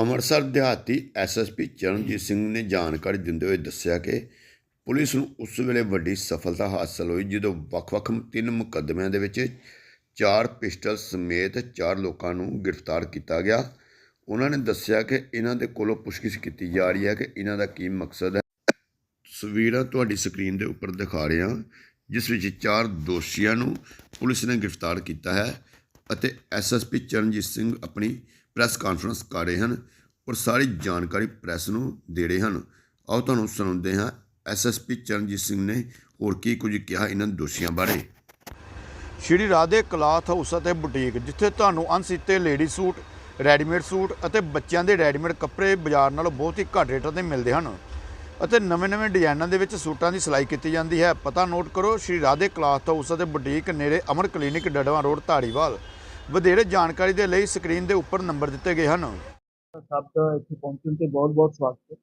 ਅੰਮ੍ਰਿਤਸਰ ਦਿਹਾਤੀ ਐਸਐਸਪੀ ਚਰਨਜੀਤ ਸਿੰਘ ਨੇ ਜਾਣਕਾਰੀ ਦਿੰਦੇ ਹੋਏ ਦੱਸਿਆ ਕਿ ਪੁਲਿਸ ਨੂੰ ਉਸ ਵੇਲੇ ਵੱਡੀ ਸਫਲਤਾ ਹਾਸਲ ਹੋਈ, ਜਦੋਂ ਵੱਖ-ਵੱਖ ਤਿੰਨ ਮੁਕੱਦਮਿਆਂ ਦੇ ਵਿੱਚ ਚਾਰ ਪਿਸਟਲ ਸਮੇਤ ਚਾਰ ਲੋਕਾਂ ਨੂੰ ਗ੍ਰਿਫਤਾਰ ਕੀਤਾ ਗਿਆ। ਉਹਨਾਂ ਨੇ ਦੱਸਿਆ ਕਿ ਇਹਨਾਂ ਦੇ ਕੋਲੋਂ ਪੁੱਛਗਿੱਛ ਕੀਤੀ ਜਾ ਰਹੀ ਹੈ ਕਿ ਇਹਨਾਂ ਦਾ ਕੀ ਮਕਸਦ ਹੈ। ਤਸਵੀਰਾਂ ਤੁਹਾਡੀ ਸਕਰੀਨ ਦੇ ਉੱਪਰ ਦਿਖਾ ਰਹੇ ਹਾਂ, ਜਿਸ ਵਿੱਚ ਚਾਰ ਦੋਸ਼ੀਆਂ ਨੂੰ ਪੁਲਿਸ ਨੇ ਗ੍ਰਿਫਤਾਰ ਕੀਤਾ ਹੈ ਅਤੇ ਐਸਐਸਪੀ ਚਰਨਜੀਤ ਸਿੰਘ ਆਪਣੀ ਪ੍ਰੈਸ ਕਾਨਫਰੰਸ ਕਰ ਰਹੇ ਹਨ ਔਰ ਸਾਰੀ ਜਾਣਕਾਰੀ ਪ੍ਰੈਸ ਨੂੰ ਦੇ ਰਹੇ ਹਨ। ਆਓ ਤੁਹਾਨੂੰ ਸੁਣਾਉਂਦੇ ਹਾਂ। ਐਸਐਸਪੀ ਚਰਨਜੀਤ ਸਿੰਘ ਨੇ ਹੋਰ ਕੀ ਕੁਝ ਕਿਹਾ ਇਹਨਾਂ ਦੋਸ਼ੀਆਂ ਬਾਰੇ। ਸ਼੍ਰੀ ਰਾਧੇ ਕਲਾਥ ਹਾਊਸ ਅਤੇ ਬੁਟੀਕ, ਜਿੱਥੇ ਤੁਹਾਨੂੰ ਅਣਸੀਤੇ ਲੇਡੀ ਸੂਟ, ਰੈਡੀਮੇਡ ਸੂਟ ਅਤੇ ਬੱਚਿਆਂ ਦੇ ਰੈਡੀਮੇਡ ਕੱਪੜੇ ਬਾਜ਼ਾਰ ਨਾਲੋਂ ਬਹੁਤ ਹੀ ਘੱਟ ਰੇਟਾਂ ਤੇ ਮਿਲਦੇ ਹਨ ਅਤੇ ਨਵੇਂ-ਨਵੇਂ ਡਿਜ਼ਾਈਨਾਂ ਦੇ ਵਿੱਚ ਸੂਟਾਂ ਦੀ ਸਿਲਾਈ ਕੀਤੀ ਜਾਂਦੀ ਹੈ। ਪਤਾ ਨੋਟ ਕਰੋ, ਸ਼੍ਰੀ ਰਾਧੇ ਕਲਾਥ ਹਾਊਸ ਅਤੇ ਬੁਟੀਕ ਨੇੜੇ ਅਮਰ ਕਲੀਨਿਕ ਡੜਵਾ ਰੋਡ, ਧਾਰੀਵਾਲ। ਵਧੇਰੇ ਜਾਣਕਾਰੀ ਦੇ ਲਈ ਸਕਰੀਨ ਦੇ ਉੱਪਰ ਨੰਬਰ ਦਿੱਤੇ ਗਏ ਹਨ। ਸਭ ਦਾ ਇੱਥੇ ਪਹੁੰਚਣ ਤੇ ਬਹੁਤ-ਬਹੁਤ ਸਵਾਗਤ ਹੈ।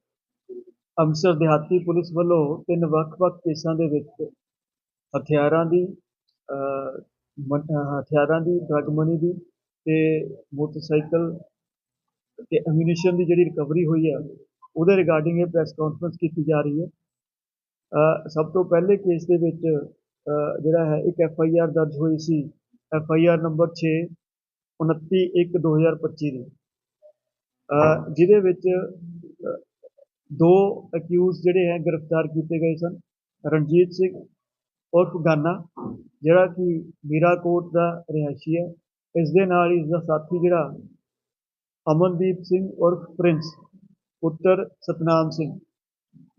ਅੰਮ੍ਰਿਤਸਰ ਦਿਹਾਤੀ ਪੁਲਿਸ ਵੱਲੋਂ ਤਿੰਨ ਵੱਖ-ਵੱਖ ਕੇਸਾਂ ਦੇ ਵਿੱਚ ਹਥਿਆਰਾਂ ਦੀ ਅਹ, ਹਥਿਆਰਾਂ ਦੀ ਡਰਗ ਮਨੀ ਦੀ ਤੇ ਮੋਟਰਸਾਈਕਲ ਤੇ ਐਮੂਨੀਸ਼ਨ ਦੀ ਜਿਹੜੀ ਰਿਕਵਰੀ ਹੋਈ ਹੈ ਉਹਦੇ ਰਿਗਾਰਡਿੰਗ ਇਹ ਪ੍ਰੈਸ ਕਾਨਫਰੰਸ ਕੀਤੀ ਜਾ ਰਹੀ ਹੈ। ਸਭ ਤੋਂ ਪਹਿਲੇ ਕੇਸ ਦੇ ਵਿੱਚ ਜਿਹੜਾ ਹੈ ਇੱਕ ਐਫ ਆਈ ਆਰ ਦਰਜ ਹੋਈ ਸੀ ਐਫ ਆਈ ਆਰ ਨੰਬਰ 6 29 1 2025 ਦੀ। ਅਹ ਜਿਹਦੇ ਵਿੱਚ ਦੋ ਅਕਿਊਜ਼ ਜਿਹੜੇ ਹੈ, ਗ੍ਰਿਫਤਾਰ ਕੀਤੇ ਗਏ ਸਨ। ਰਣਜੀਤ ਸਿੰਘ ਉਰਫ ਗਾਨਾ, ਜਿਹੜਾ ਕਿ ਮੀਰਾਕੋਟ ਦਾ ਰਿਹਾਇਸ਼ੀ ਹੈ। ਇਸ ਦੇ ਨਾਲ ਹੀ ਇਸ ਦਾ ਸਾਥੀ ਜਿਹੜਾ ਅਮਨਦੀਪ ਸਿੰਘ ਉਰਫ ਪ੍ਰਿੰਸ, ਪੁੱਤਰ ਸਤਨਾਮ ਸਿੰਘ,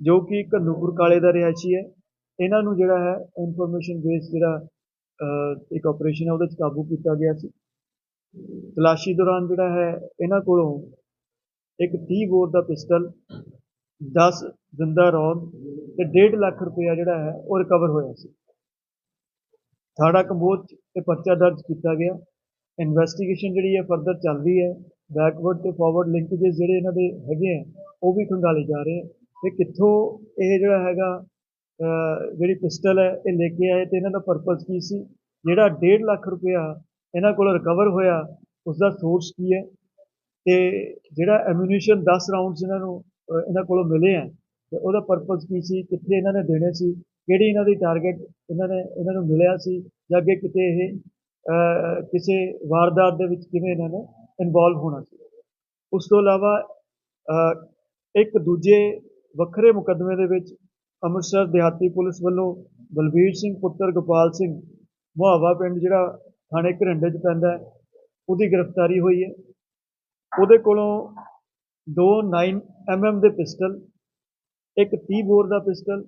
ਜੋ ਕਿ ਘੱਨੂਪੁਰ ਕਾਲੇ ਦਾ ਰਿਹਾਇਸ਼ੀ ਹੈ। ਇਹਨਾਂ ਨੂੰ ਜਿਹੜਾ ਹੈ ਇਨਫੋਰਮੇਸ਼ਨ ਬੇਸ ਜਿਹੜਾ ਇੱਕ ਆਪਰੇਸ਼ਨ ਹੈ, ਉਹਦੇ ਵਿੱਚ ਕਾਬੂ ਕੀਤਾ ਗਿਆ ਸੀ। ਤਲਾਸ਼ੀ ਦੌਰਾਨ ਜਿਹੜਾ ਹੈ, ਇਹਨਾਂ ਕੋਲੋਂ ਇੱਕ 30 ਬੋਰ ਦਾ ਪਿਸਟਲ 10 ਜ਼ਿੰਦਾ ਰੌਂਦ ਤੇ 1.5 ਲੱਖ ਰੁਪਇਆ ਜਿਹੜਾ ਹੈ, ਉਹ ਰਿਕਵਰ ਹੋਇਆ ਸੀ। ਥਾੜਾ ਕੰਬੋਜ ਤੇ ਪਰਚਾ ਦਰਜ ਕੀਤਾ ਗਿਆ। ਇਨਵੈਸਟੀਗੇਸ਼ਨ ਜਿਹੜੀ ਹੈ ਫਰਦਰ ਚੱਲ ਰਹੀ ਹੈ। ਬੈਕਵਰਡ ਤੇ ਫਾਰਵਰਡ ਲਿੰਕੇजेस ਜਿਹੜੇ ਇਹਨਾਂ ਦੇ ਹੈਗੇ ਆ ਉਹ ਵੀ ਖੰਗਾਲੇ ਜਾ ਰਹੇ ਆ ਤੇ ਕਿੱਥੋਂ ਇਹ ਜਿਹੜਾ ਹੈਗਾ ਜਿਹੜੀ ਪਿਸਟਲ ਹੈ, ਇਹ ਲੈ ਕੇ ਆਏ ਤੇ ਇਹਨਾਂ ਦਾ ਪਰਪਸ ਕੀ ਸੀ? ਜਿਹੜਾ 1.5 ਲੱਖ ਰੁਪਇਆ ਇਹਨਾਂ ਕੋਲ ਰਿਕਵਰ ਹੋਇਆ ਉਸ ਦਾ ਸੋਰਸ ਕੀ ਹੈ? ਤੇ ਜਿਹੜਾ ਐਮੂਨੀਸ਼ਨ 10 ਰਾਉਂਡਸ ਇਹਨਾਂ ਨੂੰ ਇਹਨਾਂ ਕੋਲੋਂ ਮਿਲੇ ਆ ਤੇ ਉਹਦਾ ਪਰਪਸ ਕੀ ਸੀ? ਕਿੱਥੇ ਇਹਨਾਂ ਨੇ ਦੇਣੇ ਸੀ? ਕਿਹੜੀ ਇਹਨਾਂ ਦੀ ਟਾਰਗੇਟ ਇਹਨਾਂ ਨੇ, ਇਹਨਾਂ ਨੂੰ ਮਿਲਿਆ ਸੀ? ਜਾਂ ਅੱਗੇ ਕਿਤੇ ਇਹ ਕਿਸੇ ਵਾਰਦਾਤ ਦੇ ਵਿੱਚ ਕਿਵੇਂ ਇਹਨਾਂ ਨੇ ਇਨਵੋਲਵ ਹੋਣਾ ਸੀ? ਉਸ ਤੋਂ ਇਲਾਵਾ ਇੱਕ ਦੂਜੇ ਵੱਖਰੇ ਮੁਕੱਦਮੇ ਦੇ ਵਿੱਚ ਅੰਮ੍ਰਿਤਸਰ ਦਿਹਾਤੀ ਪੁਲਿਸ ਵੱਲੋਂ ਬਲਬੀਰ ਸਿੰਘ ਪੁੱਤਰ ਗੋਪਾਲ ਸਿੰਘ, ਮੁਹਾਵਾ ਪਿੰਡ ਜਿਹੜਾ ਥਾਣੇ ਘਰਿੰਡੇ 'ਚ ਪੈਂਦਾ ਉਹਦੀ ਗ੍ਰਿਫਤਾਰੀ ਹੋਈ ਹੈ। ਉਹਦੇ ਕੋਲੋਂ ਦੋ 9 mm ਦੇ ਪਿਸਟਲ, ਇੱਕ 30 ਬੋਰ ਦਾ ਪਿਸਟਲ,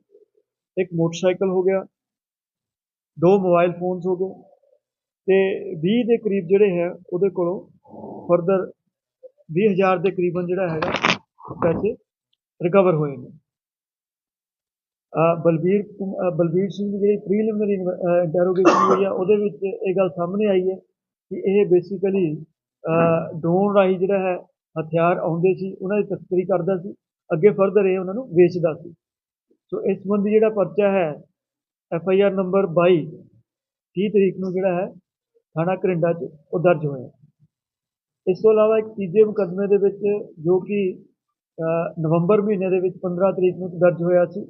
ਇੱਕ ਮੋਟਰਸਾਈਕਲ ਹੋ ਗਿਆ, ਦੋ ਮੋਬਾਈਲ ਫੋਨਸ ਹੋ ਗਏ ਤੇ 20 ਦੇ ਕਰੀਬ ਜਿਹੜੇ ਹੈ ਉਹਦੇ ਕੋਲੋਂ ਫਰਦਰ 20000 ਦੇ ਕਰੀਬਨ ਜਿਹੜਾ ਹੈਗਾ ਪੈਸੇ ਰਿਕਵਰ ਹੋਏ ਨੇ। ਬਲਬੀਰ ਕੁਮ- ਬਲਬੀਰ ਸਿੰਘ ਦੀ ਜਿਹੜੀ ਪ੍ਰੀਲਿਮਿਨਰੀ ਇੰਟਰੋਗੇਸ਼ਨ ਹੋਈ ਆ, ਉਹਦੇ ਵਿੱਚ ਇਹ ਗੱਲ ਸਾਹਮਣੇ ਆਈ ਹੈ ਕਿ ਇਹ ਬੇਸਿਕਲੀ ਡਰੋਨ ਰਾਹੀਂ ਜਿਹੜਾ ਹੈ ਹਥਿਆਰ ਆਉਂਦੇ ਸੀ, ਉਹਨਾਂ ਦੀ ਤਸਕਰੀ ਕਰਦਾ ਸੀ, ਅੱਗੇ ਫਰਦਰ ਇਹ ਉਹਨਾਂ ਨੂੰ ਵੇਚਦਾ ਸੀ। ਸੋ ਇਸ ਸੰਬੰਧੀ ਜਿਹੜਾ ਪਰਚਾ ਹੈ ਐਫ ਆਈ ਆਰ ਨੰਬਰ 22 30 ਤਰੀਕ ਨੂੰ ਜਿਹੜਾ ਹੈ, ਥਾਣਾ ਕਰਿੰਡਾ 'ਚ ਉਹ ਦਰਜ ਹੋਇਆ। ਇਸ ਤੋਂ ਇਲਾਵਾ ਇੱਕ ਤੀਜੇ ਮੁਕੱਦਮੇ ਦੇ ਵਿੱਚ ਜੋ ਕਿ ਨਵੰਬਰ ਮਹੀਨੇ ਦੇ ਵਿੱਚ 15 ਤਰੀਕ ਨੂੰ ਦਰਜ ਹੋਇਆ ਸੀ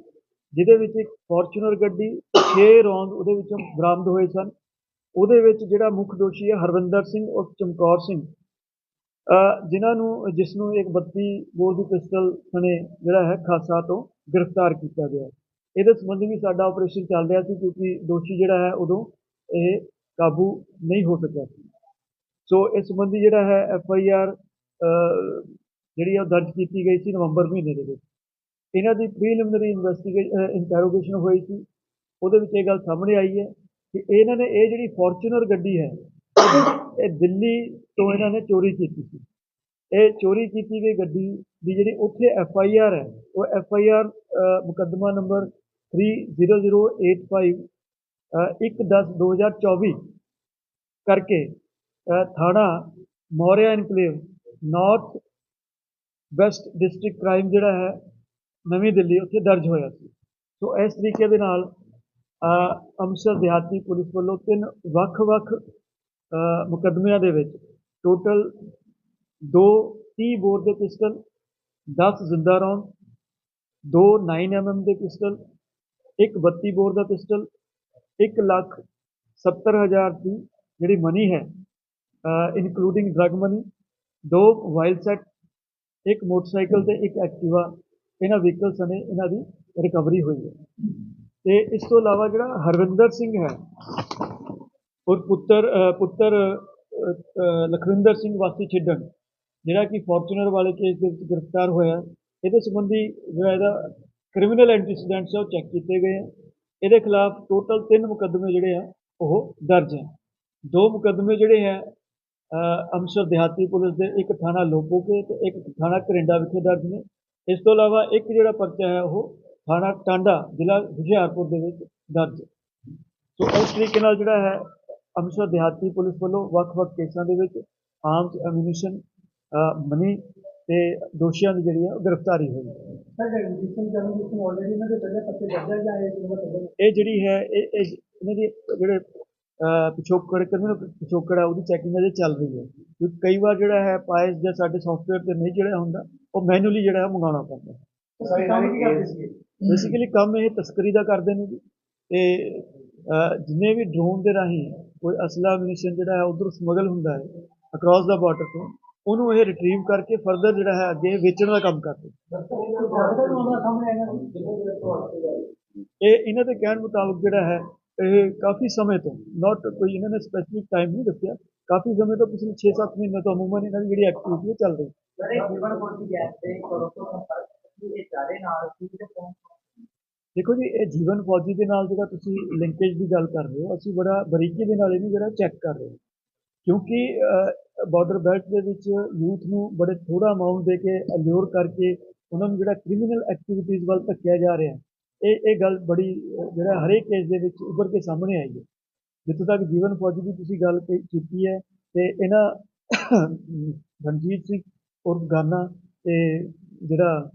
ਜਿਹਦੇ ਵਿੱਚ ਇੱਕ ਫੋਰਚੂਨਰ ਗੱਡੀ 6 ਰੌਂਦ ਉਹਦੇ ਵਿੱਚੋਂ ਬਰਾਮਦ ਹੋਏ ਸਨ। ਉਹਦੇ ਵਿੱਚ ਜਿਹੜਾ ਮੁੱਖ ਦੋਸ਼ੀ ਹੈ ਹਰਵਿੰਦਰ ਸਿੰਘ ਔਰ ਚਮਕੌਰ ਸਿੰਘ। ਜਿਨ੍ਹਾਂ ਨੂੰ, ਜਿਸ ਨੂੰ ਇੱਕ 32 ਬੋਰ ਦੀ ਪਿਸਟਲ ਸਣੇ ਜਿਹੜਾ ਹੈ ਖਾਸਾ ਤੋਂ ਗ੍ਰਿਫਤਾਰ ਕੀਤਾ ਗਿਆ। ਇਹਦੇ ਸੰਬੰਧੀ ਵੀ ਸਾਡਾ ਆਪਰੇਸ਼ਨ ਚੱਲ ਰਿਹਾ ਸੀ ਕਿਉਂਕਿ ਦੋਸ਼ੀ ਜਿਹੜਾ ਹੈ ਉਦੋਂ ਇਹ ਕਾਬੂ ਨਹੀਂ ਹੋ ਸਕਿਆ ਸੀ। ਸੋ ਇਸ ਸੰਬੰਧੀ ਜਿਹੜਾ ਹੈ ਐਫ ਆਈ ਆਰ ਜਿਹੜੀ ਆ ਉਹ ਦਰਜ ਕੀਤੀ ਗਈ ਸੀ ਨਵੰਬਰ ਮਹੀਨੇ ਦੇ ਵਿੱਚ। ਇਹਨਾਂ ਦੀ ਪ੍ਰੀਲਿਮਿਨਰੀ ਇਨਵੈਸਟੀਗੇਸ਼ਨ ਇੰਟਰੋਗੇਸ਼ਨ ਹੋਈ ਸੀ। ਉਹਦੇ ਵਿੱਚ ਇਹ ਗੱਲ ਸਾਹਮਣੇ ਆਈ ਹੈ ਕਿ ਇਹਨਾਂ ਨੇ ਇਹ ਜਿਹੜੀ ਫੋਰਚੂਨਰ ਗੱਡੀ ਹੈ, ਇਹ ਦਿੱਲੀ ਤੋਂ ਇਹਨਾਂ ਨੇ ਚੋਰੀ ਕੀਤੀ ਸੀ। ਇਹ ਚੋਰੀ ਕੀਤੀ ਗਈ ਗੱਡੀ ਦੀ ਜਿਹੜੀ ਉੱਥੇ ਐਫ ਆਈ ਆਰ ਹੈ, ਉਹ ਐਫ ਆਈ ਆਰ ਮੁਕੱਦਮਾ ਨੰਬਰ 30085 1/10/2024 ਕਰਕੇ ਥਾਣਾ Maurya enclave north west district crime ਜਿਹੜਾ ਹੈ ਨਵੀਂ ਦਿੱਲੀ ਉੱਥੇ ਦਰਜ ਹੋਇਆ ਸੀ। ਸੋ ਇਸ ਤਰੀਕੇ ਦੇ ਨਾਲ ਅੰਮ੍ਰਿਤਸਰ ਦਿਹਾਤੀ ਪੁਲਿਸ ਵੱਲੋਂ ਤਿੰਨ ਵੱਖ-ਵੱਖ ਅ, ਮੁਕੱਦਮਿਆਂ ਦੇ ਵਿੱਚ ਟੋਟਲ ਦੋ 30 ਬੋਰ ਦੇ ਪਿਸਟਲ 10 ਜ਼ਿੰਦਾ ਰੌਂਦ ਦੋ 9mm ਦੇ ਪਿਸਟਲ ਇੱਕ 32 ਬੋਰ ਦਾ ਪਿਸਟਲ 1 ਲੱਖ 70 ਹਜ਼ਾਰ ਦੀ ਜਿਹੜੀ ਮਨੀ ਹੈ ਇਨਕਲੂਡਿੰਗ ਡਰਗ ਮਨੀ ਦੋ ਵਾਈਲਡ ਸੈਟ ਇੱਕ ਮੋਟਰਸਾਈਕਲ ਤੇ ਇੱਕ ਐਕਟਿਵਾ ਇਹਨਾਂ ਵਹੀਕਲਸ ਨੇ ਇਹਨਾਂ ਦੀ ਰਿਕਵਰੀ ਹੋਈ ਹੈ। ਤੇ ਇਸ ਤੋਂ ਇਲਾਵਾ ਜਿਹੜਾ ਹਰਵਿੰਦਰ ਸਿੰਘ ਹੈ, ਔਰ ਪੁੱਤਰ ਪੁੱਤਰ ਲਖਵਿੰਦਰ ਸਿੰਘ ਵਾਸੀ ਛਿੱਡਣ, ਜਿਹੜਾ ਕਿ ਫੋਰਚੂਨਰ ਵਾਲੇ ਕੇਸ ਦੇ ਵਿੱਚ ਗ੍ਰਿਫਤਾਰ ਹੋਇਆ ਇਹਦੇ ਸੰਬੰਧੀ ਜਿਹੜਾ ਇਹਦਾ ਕ੍ਰਿਮੀਨਲ ਐਂਟੀਸੀਡੈਂਟਸ ਆ ਉਹ ਚੈੱਕ ਕੀਤੇ ਗਏ ਆ। ਇਹਦੇ ਖਿਲਾਫ ਟੋਟਲ ਤਿੰਨ ਮੁਕੱਦਮੇ ਜਿਹੜੇ ਆ, ਉਹ ਦਰਜ ਹੈ। ਦੋ ਮੁਕੱਦਮੇ ਜਿਹੜੇ ਹੈ ਅੰਮ੍ਰਿਤਸਰ ਦਿਹਾਤੀ ਪੁਲਿਸ ਦੇ, ਇੱਕ ਥਾਣਾ ਲੋਪੋਕੇ ਤੇ ਇੱਕ ਥਾਣਾ ਕਰਿੰਡਾ ਵਿਖੇ ਦਰਜ ਨੇ। ਇਸ ਤੋਂ ਇਲਾਵਾ ਇੱਕ ਜਿਹੜਾ ਪਰਚਾ ਹੈ ਉਹ ਥਾਣਾ ਟਾਂਡਾ ਜ਼ਿਲ੍ਹਾ ਹੁਸ਼ਿਆਰਪੁਰ ਦੇ ਵਿੱਚ ਦਰਜ ਸੋ ਇਸ ਤਰੀਕੇ ਨਾਲ ਜਿਹੜਾ ਹੈ ਅੰਮ੍ਰਿਤਸਰ ਦਿਹਾਤੀ ਪੁਲਿਸ ਵੱਲੋਂ ਵੱਖ-ਵੱਖ ਕੇਸਾਂ ਦੇ ਵਿੱਚ ਆਰਮਸ ਐਮੂਨੀਸ਼ਨ ਮਨੀ ਤੇ ਦੋਸ਼ੀਆਂ ਦੀ ਜਿਹੜੀ ਹੈ ਉਹ ਗ੍ਰਿਫਤਾਰੀ ਹੋਈ ਇਹ ਜਿਹੜੀ ਹੈ ਇਹ ਇਹ ਇਹਨਾਂ ਦੇ ਜਿਹੜੇ ਪਿਛੋਕੜ ਕਹਿੰਦੇ ਨੇ ਪਿਛੋਕੜ ਹੈ ਉਹਦੀ ਚੈਕਿੰਗ ਅਜੇ ਚੱਲ ਰਹੀ ਹੈ। ਕਿਉਂਕਿ ਕਈ ਵਾਰ ਜਿਹੜਾ ਹੈ ਪਾਇਸ ਜਾਂ ਸਾਡੇ ਸੌਫਟਵੇਅਰ ਤੇ ਨਹੀਂ ਜਿਹੜਾ ਹੁੰਦਾ ਉਹ ਮੈਨੂਅਲੀ ਜਿਹੜਾ ਹੈ ਮੰਗਾਉਣਾ ਪੈਂਦਾ। ਸਰ ਕੰਮ ਕੀ ਕਰਦੇ ਸੀ ਬੇਸਿਕਲੀ ਕੰਮ ਇਹ ਤਸਕਰੀ ਦਾ ਕਰਦੇ ਨੇ ਜੀ। ਤੇ ਜਿੰਨੇ ਵੀ ਡਰੋਨ ਦੇ ਰਾਹੀਂ ਕੋਈ ਅਸਲਾ ਮਿਸ਼ਨ ਜਿਹੜਾ ਹੈ ਉਧਰ ਸਮਗਲ ਹੁੰਦਾ ਹੈ ਅਕ੍ਰੋਸ ਦਾ ਬਾਰਡਰ ਤੋਂ ਉਹਨੂੰ ਇਹ ਰਿਟਰੀਵ ਕਰਕੇ ਫਰਦਰ ਜਿਹੜਾ ਹੈ ਅੱਗੇ ਵੇਚਣ ਦਾ ਕੰਮ ਕਰਦੇ ਇਹ ਇਹਨਾਂ ਦੇ ਕਹਿਣ ਮੁਤਾਬਕ ਜਿਹੜਾ ਹੈ ਇਹ ਕਾਫੀ ਸਮੇਂ ਤੋਂ ਨਾਟ ਕੋਈ ਇਹਨਾਂ ਨੇ ਸਪੈਸੀਫਿਕ ਟਾਈਮ ਨਹੀਂ ਦੱਸਿਆ। ਕਾਫੀ ਸਮੇਂ ਤੋਂ ਪਿਛਲੇ 6-7 ਮਹੀਨੇ ਤੋਂ ਅਮੂਮਨ ਇਹਨਾਂ ਦੀ ਜਿਹੜੀ ਐਕਟੀਵਿਟੀ ਚੱਲ ਰਹੀ ਦੇਖੋ ਜੀ ਇਹ ਜੀਵਨ ਫੌਜੀ ਦੇ ਨਾਲ ਜਿਹੜਾ ਤੁਸੀਂ ਲਿੰਕੇਜ ਦੀ ਗੱਲ ਕਰ ਰਹੇ ਹੋ ਅਸੀਂ ਬੜਾ ਬਰੀਕੀ ਦੇ ਨਾਲ ਇਹਨੂੰ ਜਿਹੜਾ ਚੈੱਕ ਕਰ ਰਹੇ ਹਾਂ। ਕਿਉਂਕਿ ਬਾਰਡਰ ਬੈਲਟ ਦੇ ਵਿੱਚ ਯੂਥ ਨੂੰ ਬੜੇ ਥੋੜਾ ਅਮਾਉਂਟ ਦੇ ਕੇ ਅਲਿਓਰ ਕਰਕੇ ਉਹਨਾਂ ਨੂੰ ਜਿਹੜਾ ਕ੍ਰਿਮੀਨਲ ਐਕਟੀਵਿਟੀਜ਼ ਵੱਲ ਧੱਕਿਆ ਜਾ ਰਿਹਾ ਹੈ। ਇਹ ਇਹ ਗੱਲ ਬੜੀ ਜਿਹੜਾ ਹਰੇਕ ਕੇਸ ਦੇ ਵਿੱਚ ਉੱਭਰ ਕੇ ਸਾਹਮਣੇ ਆਈ ਹੈ। ਜਿੱਥੋਂ ਤੱਕ ਜੀਵਨ ਫੌਜੀ ਦੀ ਤੁਸੀਂ ਗੱਲ ਕੀ- ਕੀਤੀ ਹੈ ਤੇ ਇਹਨਾਂ ਰਣਜੀਤ ਸਿੰਘ ਉਰਫ ਗਾਨਾ ਤੇ ਜਿਹੜਾ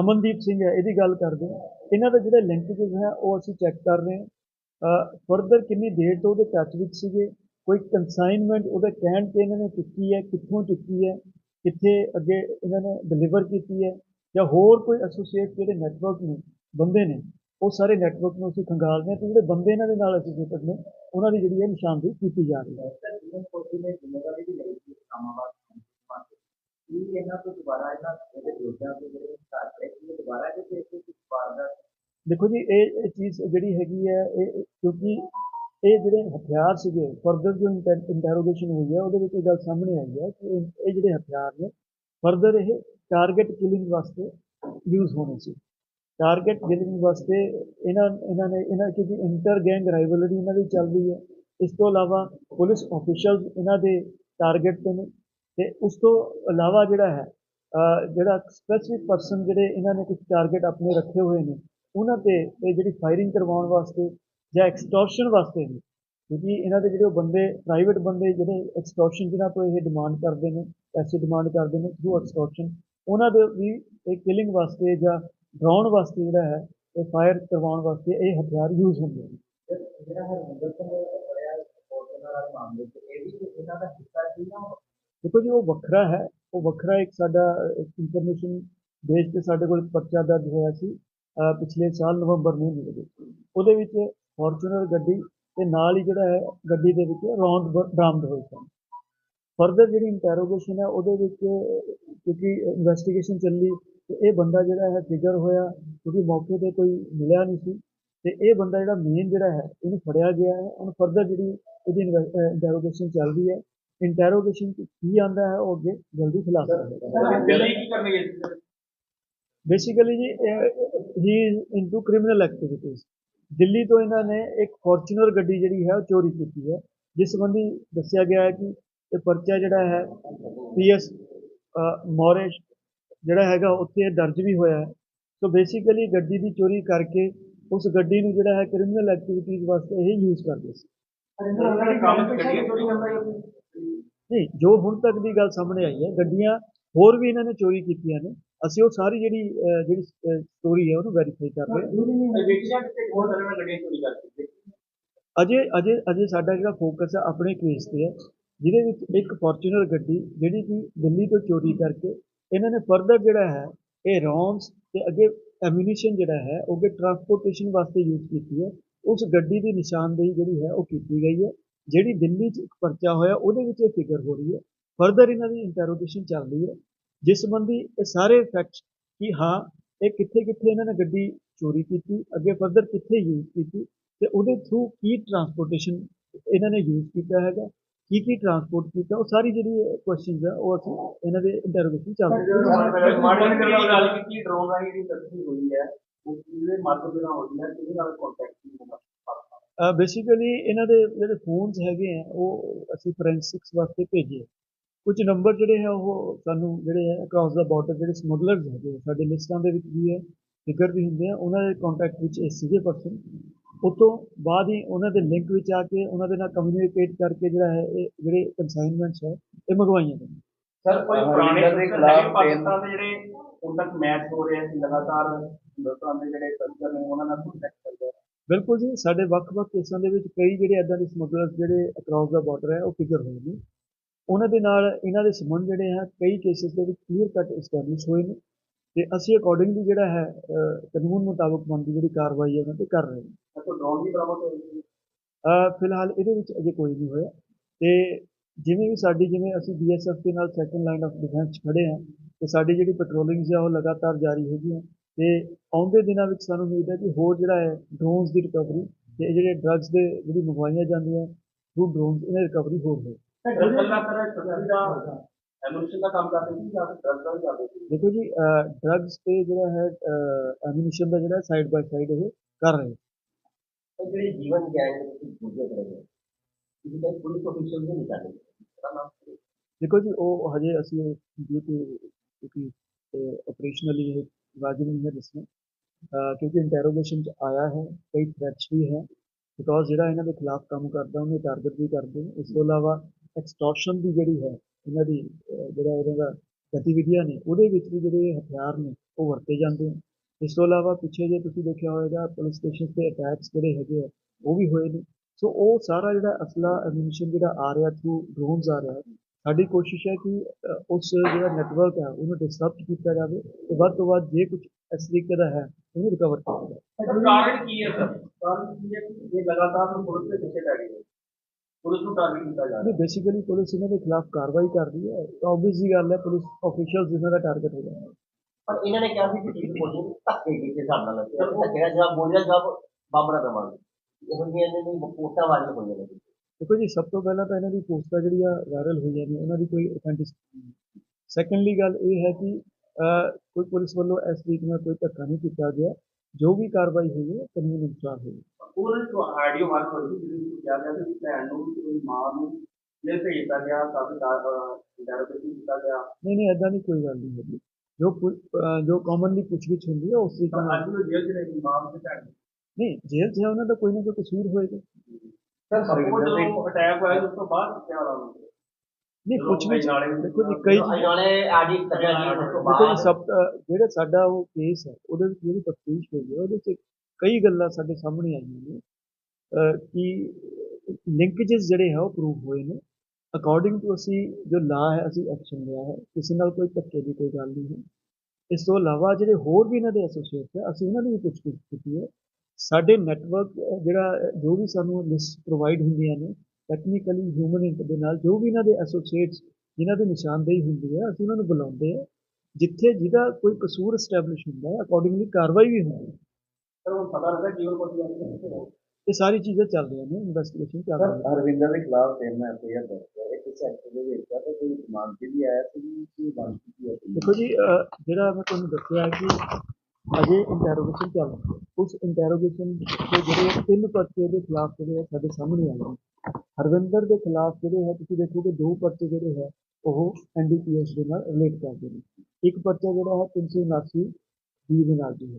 ਅਮਨਦੀਪ ਸਿੰਘ ਹੈ, ਇਹਦੀ ਗੱਲ ਕਰਦੇ ਇਹਨਾਂ ਦਾ ਜਿਹੜਾ ਲਿੰਕੇजेस ਹੈ, ਉਹ ਅਸੀਂ ਚੈੱਕ ਕਰ ਰਹੇ ਹਾਂ। ਫਰਦਰ ਕਿੰਨੀ ਦੇਰ ਤੋਂ ਉਹਦੇ ਟੱਚ ਵਿੱਚ ਸੀਗੇ, ਕੋਈ ਕੰਸਾਈਨਮੈਂਟ ਉਹਦੇ ਕਹਿਣ ਤੇ ਇਹਨਾਂ ਨੇ ਚੁੱਕੀ ਹੈ, ਕਿੱਥੋਂ ਚੁੱਕੀ ਹੈ, ਕਿੱਥੇ ਅੱਗੇ ਇਹਨਾਂ ਨੇ ਡਿਲੀਵਰ ਕੀਤੀ ਹੈ ਜਾਂ ਹੋਰ ਕੋਈ ਐਸੋਸੀਏਟ ਜਿਹੜੇ ਨੈਟਵਰਕ ਨੇ ਬੰਦੇ ਨੇ ਉਹ ਸਾਰੇ ਨੈਟਵਰਕ ਨੂੰ ਅਸੀਂ ਖੰਗਾਲ ਰਹੇ ਹਾਂ ਤੇ ਜਿਹੜੇ ਬੰਦੇ ਇਹਨਾਂ ਦੇ ਨਾਲ ਐਸੋਸੀਏਟਡ ਨੇ ਉਹਨਾਂ ਦੀ ਜਿਹੜੀ ਹੈ ਨਿਸ਼ਾਨਦੇਹੀ ਕੀਤੀ ਜਾ ਰਹੀ ਹੈ। ਦੇਖੋ ਜੀ ਇਹ ਇਹ ਚੀਜ਼ ਜਿਹੜੀ ਹੈਗੀ ਹੈ ਇਹ ਕਿਉਂਕਿ ਇਹ ਜਿਹੜੇ ਹਥਿਆਰ ਸੀਗੇ ਫਰਦਰ ਜੋ ਇੰਟਰੋਗੇਸ਼ਨ ਹੋਈ ਹੈ ਉਹਦੇ ਵਿੱਚ ਇਹ ਗੱਲ ਸਾਹਮਣੇ ਆਈ ਹੈ ਕਿ ਇਹ ਜਿਹੜੇ ਹਥਿਆਰ ਨੇ ਫਰਦਰ ਇਹ ਟਾਰਗੇਟ ਕਿਲਿੰਗ ਵਾਸਤੇ ਯੂਜ਼ ਹੋਣੇ ਸੀ। ਟਾਰਗੇਟ ਕਿਲਿੰਗ ਵਾਸਤੇ ਇਹਨਾਂ ਇਹਨਾਂ ਨੇ, ਇਹਨਾਂ ਕਿਉਂਕਿ ਇੰਟਰ ਗੈਂਗ ਰਾਈਵਲਰੀ ਇਹਨਾਂ ਦੀ ਚੱਲ ਰਹੀ ਹੈ। ਇਸ ਤੋਂ ਇਲਾਵਾ ਪੁਲਿਸ ਆਫੀਸ਼ੀਅਲਸ ਇਹਨਾਂ ਦੇ ਟਾਰਗੇਟ ਤੇ ਨੇ ਤੇ ਉਸ ਤੋਂ ਇਲਾਵਾ ਜਿਹੜਾ ਹੈ ਜਿਹੜਾ ਸਪੈਸੀਫਿਕ ਪਰਸਨ ਜਿਹੜੇ ਇਹਨਾਂ ਨੇ ਕੁਝ ਟਾਰਗੇਟ ਆਪਣੇ ਰੱਖੇ ਹੋਏ ਨੇ, ਉਹਨਾਂ ਤੇ ਇਹ ਜਿਹੜੀ ਫਾਇਰਿੰਗ ਕਰਵਾਉਣ ਵਾਸਤੇ ਜਾਂ ਐਕਸਟੋਰਸ਼ਨ ਵਾਸਤੇ ਨੇ, ਕਿਉਂਕਿ ਇਹਨਾਂ ਦੇ ਜਿਹੜੇ ਉਹ ਬੰਦੇ ਪ੍ਰਾਈਵੇਟ ਬੰਦੇ ਜਿਹੜੇ ਐਕਸਟੋਰਸ਼ਨ ਜਿਨ੍ਹਾਂ ਤੋਂ ਇਹ ਡਿਮਾਂਡ ਕਰਦੇ ਨੇ, ਪੈਸੇ ਡਿਮਾਂਡ ਕਰਦੇ ਨੇ ਥਰੂ ਐਕਸਟੋਰਸ਼ਨ ਉਹਨਾਂ ਦੇ ਵੀ ਇਹ ਕਿਲਿੰਗ ਵਾਸਤੇ ਜਾਂ ਡਰਾਉਣ ਵਾਸਤੇ ਜਿਹੜਾ ਹੈ ਇਹ ਫਾਇਰ ਕਰਵਾਉਣ ਵਾਸਤੇ ਇਹ ਹਥਿਆਰ ਯੂਜ਼ ਹੁੰਦੇ ਨੇ। ਜਿਹੜਾ ਹਰਮੰਦਰ ਸਿੰਘ ਬੜਿਆ ਫੋਰਚੂਨਰ ਵਾਲੇ ਮਾਮਲੇ ਚ ਇਹ ਵੀ ਇਹਨਾਂ ਦਾ ਹਿੱਸਾ ਸੀ ਨਾ ਦੇਖੋ ਜੀ ਉਹ ਵੱਖਰਾ ਹੈ। ਉਹ ਵੱਖਰਾ ਇੱਕ ਸਾਡਾ ਇਨਫੋਰਮੇਸ਼ਨ ਬੇਸ ਤੇ ਸਾਡੇ ਕੋਲ ਪਰਚਾ ਦਰਜ ਹੋਇਆ ਸੀ। ਪਿਛਲੇ ਸਾਲ ਨਵੰਬਰ ਮਹੀਨੇ ਦੇ ਵਿੱਚ। ਉਹਦੇ ਵਿੱਚ ਫੋਰਚੂਨਰ ਗੱਡੀ ਤੇ ਨਾਲ ਹੀ ਜਿਹੜਾ ਹੈ ਗੱਡੀ ਦੇ ਵਿੱਚ ਰੌਂਦ ਬਰਾਮਦ ਹੋਏ ਸਨ ਫਰਦਰ ਜਿਹੜੀ ਇੰਟਰੋਗੇਸ਼ਨ ਹੈ ਉਹਦੇ ਵਿੱਚ ਕਿਉਂਕਿ ਇਨਵੈਸਟੀਗੇਸ਼ਨ ਚੱਲੀ ਤੇ ਇਹ ਬੰਦਾ ਜਿਹੜਾ ਹੈ ਫਿਗਰ ਹੋਇਆ ਕਿਉਂਕਿ ਮੌਕੇ ਤੇ ਕੋਈ ਮਿਲਿਆ ਨਹੀਂ ਸੀ। ਤੇ ਇਹ ਬੰਦਾ ਜਿਹੜਾ ਮੇਨ ਜਿਹੜਾ ਹੈ ਇਹਨੂੰ ਫੜਿਆ ਗਿਆ ਹੈ। ਹੁਣ ਫਰਦਰ ਜਿਹੜੀ ਇਹਦੀ ਇੰਟਰੋਗੇਸ਼ਨ ਚੱਲ ਰਹੀ ਹੈ। ਇੰਟਰੋਗੇਸ਼ਨ ਕੀ ਆਂਦਾ ਹੈ ਉਹ ਅੱਗੇ ਜਲਦੀ ਖੁਲਾਸਾ ਹੋਵੇਗਾ ਬੇਸਿਕਲੀ ਜੀ? He into criminal activities Delhi ਤੋਂ ਇਹਨਾਂ ਨੇ ਇੱਕ ਫੋਰਚੂਨਰ ਗੱਡੀ ਜਿਹੜੀ ਹੈ ਉਹ ਚੋਰੀ ਕੀਤੀ ਹੈ। ਜਿਸ ਸੰਬੰਧੀ ਦੱਸਿਆ ਗਿਆ ਹੈ ਕਿ ਇਹ ਪਰਚਾ ਜਿਹੜਾ ਹੈ ਪੀਐਸ ਮੋਰੇਸ਼ ਜਿਹੜਾ ਹੈਗਾ ਉੱਥੇ ਇਹ ਦਰਜ ਵੀ ਹੋਇਆ ਹੈ। ਸੋ ਬੇਸਿਕਲੀ ਗੱਡੀ ਦੀ ਚੋਰੀ ਕਰਕੇ ਉਸ ਗੱਡੀ ਨੂੰ ਜਿਹੜਾ ਹੈ ਕ੍ਰਿਮੀਨਲ ਐਕਟੀਵਿਟੀਜ਼ ਵਾਸਤੇ ਇਹ ਯੂਜ਼ ਕਰਦੇ ਸੀ। ਚੋਰੀ ਨਹੀਂ, ਜੋ ਹੁਣ ਤੱਕ ਦੀ ਗੱਲ ਸਾਹਮਣੇ ਆਈ ਹੈ, ਗੱਡੀਆਂ ਹੋਰ ਵੀ ਇਹਨਾਂ ਨੇ ਚੋਰੀ ਕੀਤੀਆਂ ਨੇ। ਅਸੀਂ ਉਹ ਸਾਰੀ ਜਿਹੜੀ ਜਿਹੜੀ ਸਟੋਰੀ ਹੈ ਉਹਨੂੰ ਵੈਰੀਫਾਈ ਕਰ ਰਹੇ ਹਾਂ। ਕਰਦੇ ਅਜੇ ਅਜੇ ਅਜੇ ਸਾਡਾ ਜਿਹੜਾ ਫੋਕਸ ਹੈ ਆਪਣੇ ਕੇਸ ਤੇ ਹੈ, ਜਿਹਦੇ ਵਿੱਚ ਇੱਕ ਫੋਰਚੂਨਰ ਗੱਡੀ ਜਿਹੜੀ ਕਿ ਦਿੱਲੀ ਤੋਂ ਚੋਰੀ ਕਰਕੇ ਇਹਨਾਂ ਨੇ ਫਰਦਰ ਜਿਹੜਾ ਹੈ, ਇਹ ਰੌਂਸ ਤੇ ਅੱਗੇ ਐਮੂਨੀਸ਼ਨ ਜਿਹੜਾ ਹੈ, ਉਹ ਅੱਗੇ ਟਰਾਂਸਪੋਰਟੇਸ਼ਨ ਵਾਸਤੇ ਯੂਜ਼ ਕੀਤੀ ਹੈ। ਉਸ ਗੱਡੀ ਦੀ ਨਿਸ਼ਾਨਦੇਹੀ ਜਿਹੜੀ ਹੈ, ਉਹ ਕੀਤੀ ਗਈ ਹੈ। ਜਿਹੜੀ ਦਿੱਲੀ 'ਚ ਇੱਕ ਪਰਚਾ ਹੋਇਆ, ਉਹਦੇ ਵਿੱਚ ਇਹ ਫਿਗਰ ਹੋ ਰਹੀ ਹੈ। ਫਰਦਰ ਇਹਨਾਂ ਦੀ ਇੰਟਰੋਗੇਸ਼ਨ ਚੱਲ ਰਹੀ ਹੈ। ਜਿਸ ਸੰਬੰਧੀ ਇਹ ਸਾਰੇ ਫੈਕਟਸ ਕਿ ਹਾਂ, ਇਹ ਕਿੱਥੇ ਕਿੱਥੇ ਇਹਨਾਂ ਨੇ ਗੱਡੀ ਚੋਰੀ ਕੀਤੀ, ਅੱਗੇ ਫਰਦਰ ਕਿੱਥੇ ਯੂਜ਼ ਕੀਤੀ ਤੇ ਉਹਦੇ ਥਰੂ ਕੀ ਟਰਾਂਸਪੋਰਟੇਸ਼ਨ ਇਹਨਾਂ ਨੇ ਯੂਜ਼ ਕੀਤਾ ਹੈਗਾ। ਕੀ ਕੀ ਟਰਾਂਸਪੋਰਟ ਕੀਤਾ ਉਹ ਸਾਰੀ ਜਿਹੜੀ ਕੁਐਸਚਨਸ ਆ ਉਹ ਅਸੀਂ ਇਹਨਾਂ ਦੇ ਇੰਟਰੋਗੇਸ਼ਨ ਚੱਲ ਰਹੀ ਹੈ। ਗੱਲ ਕੀਤੀ ਡਰੋਨ ਰਾਹੀਂ ਜਿਹੜੀ ਤਸਵੀਰ ਹੋਈ ਹੈ ਉਹ ਕਿਹਦੇ ਮਾਧਿਅਮ ਦੇ ਨਾਲ ਹੋਈ ਹੈ ਕਿਹਦੇ ਨਾਲ ਕੰਟੈਕਟ ਹੋਗਾ ਬੇਸਿਕਲੀ ਇਹਨਾਂ ਦੇ ਜਿਹੜੇ ਫੋਨਸ ਹੈਗੇ ਆ ਉਹ ਅਸੀਂ ਫੋਰੈਂਸਿਕਸ ਵਾਸਤੇ ਭੇਜੇ ਕੁਝ ਨੰਬਰ ਜਿਹੜੇ ਹੈ ਉਹ ਸਾਨੂੰ ਜਿਹੜੇ ਹੈ ਅਕ੍ਰੋਸ ਦਾ ਬਾਰਡਰ ਜਿਹੜੇ ਸਮਗਲਰਸ ਹੈਗੇ ਆ, ਸਾਡੇ ਲਿਸਟਾਂ ਦੇ ਵਿੱਚ ਵੀ ਹੈ ਫਿਗਰ ਵੀ ਹੁੰਦੇ ਆ ਉਹਨਾਂ ਦੇ ਕੰਟੈਕਟ ਵਿੱਚ ਇਹ ਸੀਗੇ ਪਰਸਨ ਉਸ ਤੋਂ ਬਾਅਦ ਹੀ ਉਹਨਾਂ ਦੇ ਲਿੰਕ ਵਿੱਚ ਆ ਕੇ ਉਹਨਾਂ ਦੇ ਨਾਲ ਕਮਿਊਨੀਕੇਟ ਕਰਕੇ ਜਿਹੜਾ ਹੈ ਇਹ ਜਿਹੜੇ ਕਨਸਾਈਨਮੈਂਟਸ ਹੈ ਇਹ ਮੰਗਵਾਈਆਂ ਜਾਂਦੀਆਂ ਸਰ ਕੋਈ ਪੁਰਾਣੇ ਦੇ ਖਿਲਾਫ ਪਾਕਿਸਤਾਨ ਦੇ ਜਿਹੜੇ ਹੁਣ ਤੱਕ ਮੈਚ ਹੋ ਰਹੇ ਸੀ ਲਗਾਤਾਰ ਹਿੰਦੁਸਤਾਨ ਦੇ ਜਿਹੜੇ ਕਲਚਰ ਨੇ ਉਹਨਾਂ ਨਾਲ ਕੰਟੈਕਟ ਕਰਦੇ ਆ। ਬਿਲਕੁਲ ਜੀ ਸਾਡੇ ਵੱਖ-ਵੱਖ ਕੇਸਾਂ ਦੇ ਵਿੱਚ ਕਈ ਜਿਹੜੇ ਐਦਾਂ ਦੇ ਸਮਗਲਰਸ ਜਿਹੜੇ ਅਕ੍ਰੋਸ ਦਾ ਬਾਰਡਰ ਹੈ ਉਹ ਫਿਗਰ ਹੋਏ ਨੇ। ਉਹਨਾਂ ਦੇ ਨਾਲ ਇਹਨਾਂ ਦੇ ਸੰਬੰਧ ਜਿਹੜੇ ਆ ਕਈ ਕੇਸਿਸ ਦੇ ਵਿੱਚ ਕਲੀਅਰ ਕੱਟ ਐਸਟੈਬਲਿਸ਼ ਹੋਏ ਨੇ। ਤੇ ਅਸੀਂ ਅਕੋਰਡਿੰਗਲੀ ਜਿਹੜਾ ਹੈ ਕਾਨੂੰਨ ਮੁਤਾਬਕ ਬਣਦੀ ਜਿਹੜੀ ਕਾਰਵਾਈ ਹੈ ਉਹਨਾਂ ਤੇ ਕਰ ਰਹੇ ਹਾਂ। ਕੋਈ ਡਰੋਨ ਵੀ ਬਰਾਮਦ ਹੋਈ ਫਿਲਹਾਲ ਇਹਦੇ ਵਿੱਚ ਅਜੇ ਕੋਈ ਨਹੀਂ ਹੋਇਆ। ਤੇ ਜਿਵੇਂ ਵੀ ਸਾਡੀ ਜਿਵੇਂ ਅਸੀਂ ਬੀਐਸਐਫ ਦੇ ਨਾਲ ਸੈਕੰਡ ਲਾਈਨ ਆਫ ਡਿਫੈਂਸ ਖੜੇ ਆ ਤੇ ਸਾਡੀ ਜਿਹੜੀ ਪੈਟਰੋਲਿੰਗਸ ਹੈ ਉਹ ਲਗਾਤਾਰ ਜਾਰੀ ਹੈਗੀਆਂ ਤੇ ਆਉਂਦੇ ਦਿਨਾਂ ਵਿੱਚ ਸਾਨੂੰ ਉਮੀਦ ਹੈ ਕਿ ਹੋਰ ਜਿਹੜਾ ਹੈ ਡਰੋਨਸ ਦੀ ਰਿਕਵਰੀ ਤੇ ਇਹ ਜਿਹੜੇ ਡਰੱਗਸ ਦੇ ਜਿਹੜੀ ਮੰਗਵਾਈਆਂ ਜਾਂਦੀਆਂ ਥਰੂ ਡਰੋਨਸ ਇਹਨਾਂ ਦੀ ਰਿਕਵਰੀ ਤੇ ਜਿਹੜਾ ਹੈ ਐਮੂਨੀਸ਼ਨ ਦਾ ਜਿਹੜਾ ਸਾਈਡ ਬਾਈ ਸਾਈਡ ਇਹ ਕਰ ਰਹੇ ਤੇ ਜਿਹੜੇ ਜੀਵਨ ਗੈਂਗ ਦੇ ਤੁਸੀਂ ਪੂਜੇ ਕਰਦੇ ਹੋ ਤੁਸੀਂ ਕਹਿੰਦੇ ਪੁਲਿਸ ਅਫੀਸ਼ੀਅਲ ਵੀ ਨਹੀਂ ਕਰਦੇ ਉਹਦਾ ਨਾਮ ਕੀ ਹੈ? ਦੇਖੋ ਜੀ ਉਹ ਹਜੇ ਅਸੀਂ ਡਿਊ ਟੂ ਕਿਉਂਕਿ ਆਪਰੇਸ਼ਨਲੀ ਇਹ ਵਾਜਬ ਨਹੀਂ ਹੈ ਦੱਸਣਾ ਅਹ ਕਿਉਂਕਿ ਇੰਟਰੋਗੇਸ਼ਨ ਚ ਆਇਆ ਹੈ ਕਈ ਥ੍ਰੈਟਸ ਵੀ ਹੈ ਬਿਕੋਜ਼ ਜਿਹੜਾ ਇਹਨਾਂ ਦੇ ਖਿਲਾਫ ਕੰਮ ਕਰਦਾ ਉਹਨੂੰ ਟਾਰਗੇਟ ਵੀ ਕਰਦੇ ਨੇ ਇਸ ਤੋਂ ਇਲਾਵਾ ਐਕਸਟੋਰਸ਼ਨ ਦੀ ਜਿਹੜੀ ਹੈ ਇਹਨਾਂ ਦੀ ਜਿਹੜਾ ਇਹਨਾਂ ਦਾ ਗਤੀਵਿਧੀਆਂ ਨੇ, ਉਹਦੇ ਵਿੱਚ ਵੀ ਜਿਹੜੇ ਹਥਿਆਰ ਨੇ, ਉਹ ਵਰਤੇ ਜਾਂਦੇ ਨੇ ਇਸ ਤੋਂ ਇਲਾਵਾ ਪਿੱਛੇ ਜੇ ਤੁਸੀਂ ਦੇਖਿਆ ਹੋਵੇਗਾ ਪੁਲਿਸ ਸਟੇਸ਼ਨ ਤੇ ਅਟੈਕਸ ਜਿਹੜੇ ਹੈਗੇ ਆ, ਉਹ ਵੀ ਹੋਏ ਨੇ। ਸੋ ਉਹ ਸਾਰਾ ਜਿਹੜਾ ਅਸਲਾ ਐਮਿਸ਼ਨ ਜਿਹੜਾ ਆ ਰਿਹਾ ਥਰੂ ਡਰੋਨਸ ਆ ਰਿਹਾ, ਸਾਡੀ ਕੋਸ਼ਿਸ਼ ਹੈ ਕਿ ਉਸ ਜਿਹੜਾ ਨੈਟਵਰਕ ਹੈ ਉਹਨੂੰ ਡਿਸਰਪਟ ਕੀਤਾ ਜਾਵੇ ਤੇ ਵੱਧ ਤੋਂ ਵੱਧ ਜੇ ਕੁਝ ਇਸ ਤਰੀਕੇ ਦਾ ਹੈ, ਉਹਨੂੰ ਰਿਕਵਰ ਕੀਤਾ ਜਾਵੇ। ਕਾਰਨ ਕੀ ਹੈ ਸਰ? ਕਾਰਨ ਕੀ ਹੈ ਕਿ ਇਹ ਲਗਾਤਾਰ ਪੁਲਿਸ ਦੇ ਪਿੱਛੇ ਪੈ ਹੈ। ਪੁਲਿਸ ਨੂੰ ਟਾਰਗੇਟ ਕੀਤਾ ਜਾ ਰਿਹਾ ਇਹ ਬੇਸਿਕਲੀ ਪੁਲਿਸ ਇਹਨਾਂ ਦੇ ਖਿਲਾਫ ਕਾਰਵਾਈ ਕਰ ਰਹੀ ਹੈ ਤਾਂ obvious ਜੀ ਗੱਲ ਹੈ ਪੁਲਿਸ ਆਫੀਸ਼ੀਅਲਸ ਇਹਨਾਂ ਦਾ ਟਾਰਗੇਟ ਹੋ ਜਾਂਦੇ ਪਰ ਇਹਨਾਂ ਨੇ ਕਿਹਾ ਸੀ ਕਿ ਟਿਕਟ ਬੋਲੀ ਧੱਕੇ ਕੀਤੇ ਹਿਸਾਬ ਨਾਲ ਲੱਗਿਆ ਧੱਕੇ ਦਾ ਜਵਾਬ ਬੋਲਿਆ ਜਵਾਬ ਬਾਬਰਾ ਦਵਾਂਗੇ ਇਹੋ ਜਿਹੀਆਂ ਇਹਨਾਂ ਦੀ ਪੋਸਟਾਂ ਵਾਲੀਆਂ ਹੋਈਆਂ ਨੇ ਦੇਖੋ ਜੀ ਸਭ ਤੋਂ ਪਹਿਲਾਂ ਤਾਂ ਇਹਨਾਂ ਦੀ ਪੋਸਟਾਂ ਜਿਹੜੀਆਂ ਵਾਇਰਲ ਹੋਈਆਂ ਨੇ ਉਹਨਾਂ ਦੀ ਕੋਈ ਅਥੈਂਟਿਸਿਟੀ ਨਹੀਂ ਸੈਕੰਡਲੀ ਗੱਲ ਇਹ ਹੈ ਕਿ ਅ, ਕੋਈ ਪੁਲਿਸ ਵੱਲੋਂ ਇਸ ਤਰੀਕੇ ਨਾਲ ਕੋਈ ਧੱਕਾ ਨਹੀਂ ਕੀਤਾ ਗਿਆ ਜੋ ਵੀ ਕਾਰਵਾਈ ਹੋਈ ਹੈ ਕਾਨੂੰਨ ਅਨੁਸਾਰ ਹੋਈ ਉਹਨਾਂ ਨੇ ਆਡੀਓ ਵਾਇਰਲ ਹੋਈ ਸੀ ਜਿਹਦੇ ਵਿੱਚ ਕਿਹਾ ਗਿਆ ਸੀ ਕਿ ਭੈਣ ਨੂੰ ਤੇ ਉਹਦੀ ਮਾਂ ਨੂੰ ਜੇਲ੍ਹ ਭੇਜਤਾ ਗਿਆ ਕਾਫੀ ਇੰਟਰੋਗੇਸ਼ਨ ਕੀਤਾ ਗਿਆ। ਨਹੀਂ ਨਹੀਂ ਐਦਾਂ ਦੀ ਕੋਈ ਗੱਲ ਨਹੀਂ ਹੈਗੀ ਜੋ ਜੋ ਕਾਮਨਲੀ ਪੁੱਛਗਿੱਛ ਹੁੰਦੀ ਹੈ ਉਸ ਤਾਂ ਨਾਲ ਅੱਜ ਵੀ ਜੇਲ੍ਹ ਚ ਰਹੀ ਮਾਂ ਤੇ ਭੈਣ ਨਹੀਂ ਜੇਲ੍ਹ 'ਚ ਉਹਨਾਂ ਦਾ ਕੋਈ ਨਾ ਕੋਈ ਕਸੂਰ ਹੋਏਗਾ। ਸਰ ਸਪੋਜ਼ ਜਦੋਂ ਅਟੈਕ ਹੋਇਆ ਉਸ ਤੋਂ ਬਾਅਦ ਕਿਆ ਹੋਣਾ ਉਹਨੂੰ ਨਹੀਂ ਕੁਝ ਵੀ ਦੇਖੋ ਜੀ ਕਈ ਨਾਲੇ ਆਡੀ ਕਰਿਆ ਜੀ ਉਸ ਤੋਂ ਦੇਖੋ ਜੀ ਬਾਅਦ। ਸਭ ਜਿਹੜਾ ਸਾਡਾ ਉਹ ਕੇਸ ਹੈ ਉਹਦੇ ਵਿੱਚ ਜਿਹੜੀ ਤਫਤੀਸ਼ ਹੋਈ ਹੈ ਉਹਦੇ 'ਚ ਕਈ ਗੱਲਾਂ ਸਾਡੇ ਸਾਹਮਣੇ ਆਈਆਂ ਨੇ ਕਿ ਲਿੰਕੇजेस ਜਿਹੜੇ ਹੈ ਉਹ ਪ੍ਰੂਵ ਹੋਏ ਨੇ। ਅਕੋਰਡਿੰਗ ਟੂ ਅਸੀਂ ਜੋ ਲਾ ਹੈ, ਅਸੀਂ ਐਕਸ਼ਨ ਲਿਆ ਹੈ, ਕਿਸੇ ਨਾਲ ਕੋਈ ਧੱਕੇ ਦੀ ਕੋਈ ਗੱਲ ਨਹੀਂ ਹੈ। ਇਸ ਤੋਂ ਇਲਾਵਾ ਜਿਹੜੇ ਹੋਰ ਵੀ ਇਹਨਾਂ ਦੇ ਐਸੋਸੀਏਟਸ ਹੈ, ਅਸੀਂ ਉਹਨਾਂ ਨੂੰ ਵੀ ਪੁੱਛਗਿੱਛ ਕੀਤੀ ਹੈ। ਸਾਡੇ ਨੈਟਵਰਕ ਜਿਹੜਾ ਜੋ ਵੀ ਸਾਨੂੰ ਲਿਸਟ ਪ੍ਰੋਵਾਈਡ ਹੁੰਦੀਆਂ ਨੇ ਟੈਕਨੀਕਲੀ ਹਿਊਮਨ ਦੇ ਨਾਲ ਜੋ ਵੀ ਇਹਨਾਂ ਦੇ ਐਸੋਸੀਏਟਸ ਜਿਨ੍ਹਾਂ ਦੀ ਨਿਸ਼ਾਨਦੇਹੀ ਹੁੰਦੀ ਹੈ, ਅਸੀਂ ਉਹਨਾਂ ਨੂੰ ਬੁਲਾਉਂਦੇ ਆ ਜਿੱਥੇ ਜਿਹਦਾ ਕੋਈ ਕਸੂਰ ਐਸਟੈਬਲਿਸ਼ ਹੁੰਦਾ ਹੈ ਅਕੋਰਡਿੰਗਲੀ ਕਾਰਵਾਈ ਵੀ ਹੁੰਦੀ ਹੈ। ਸਰ ਹੁਣ ਪਤਾ ਲੱਗਾ ਜੀਵਨ ਕੋਲ ਜਾਂਦੇ ਇਹ ਸਾਰੀ ਚੀਜ਼ਾਂ ਚੱਲ ਰਹੀਆਂ ਨੇ ਇਨਵੈਸਟੀਗੇਸ਼ਨ ਚੱਲ ਰਹੀ ਹੈ ਅਰਵਿੰਦਰ ਦੇ ਖਿਲਾਫ ਤਿੰਨ ਐਫਆਈਆਰ ਦਰਜ ਹੈ। ਇੱਕ ਸੈਕਟਰ ਦੇ ਵਿੱਚ ਆ ਤੇ ਕੋਈ ਜ਼ਮਾਨਤ ਵੀ ਆਇਆ ਸੀ ਕਿ ਬੰਦ ਕੀਤੀ ਹੈ ਦੇਖੋ ਜੀ ਜਿਹੜਾ ਮੈਂ ਤੁਹਾਨੂੰ ਦੱਸਿਆ ਕਿ ਅਜੇ ਇੰਟਰੋਗੇਸ਼ਨ ਚੱਲ ਰਹੀ ਹੈ। ਉਸ ਇੰਟਰੋਗੇਸ਼ਨ ਦੇ ਜਿਹੜੇ ਤਿੰਨ ਪਰਚੇ ਦੇ ਖਿਲਾਫ ਜਿਹੜੇ ਹੈ ਸਾਡੇ ਸਾਹਮਣੇ ਆਏ ਨੇ। ਹਰਵਿੰਦਰ ਦੇ ਖਿਲਾਫ ਜਿਹੜੇ ਹੈ ਤੁਸੀਂ ਦੇਖੋਗੇ ਦੋ ਪਰਚੇ ਜਿਹੜੇ ਹੈ ਉਹ ਐਨਡੀਪੀਐਸ ਦੇ ਨਾਲ ਰਿਲੇਟ ਕਰਦੇ ਨੇ। ਇੱਕ ਪਰਚਾ ਜਿਹੜਾ ਹੈ 379 ਬੀ ਦੇ ਨਾਲ ਜੀ ਹੈ।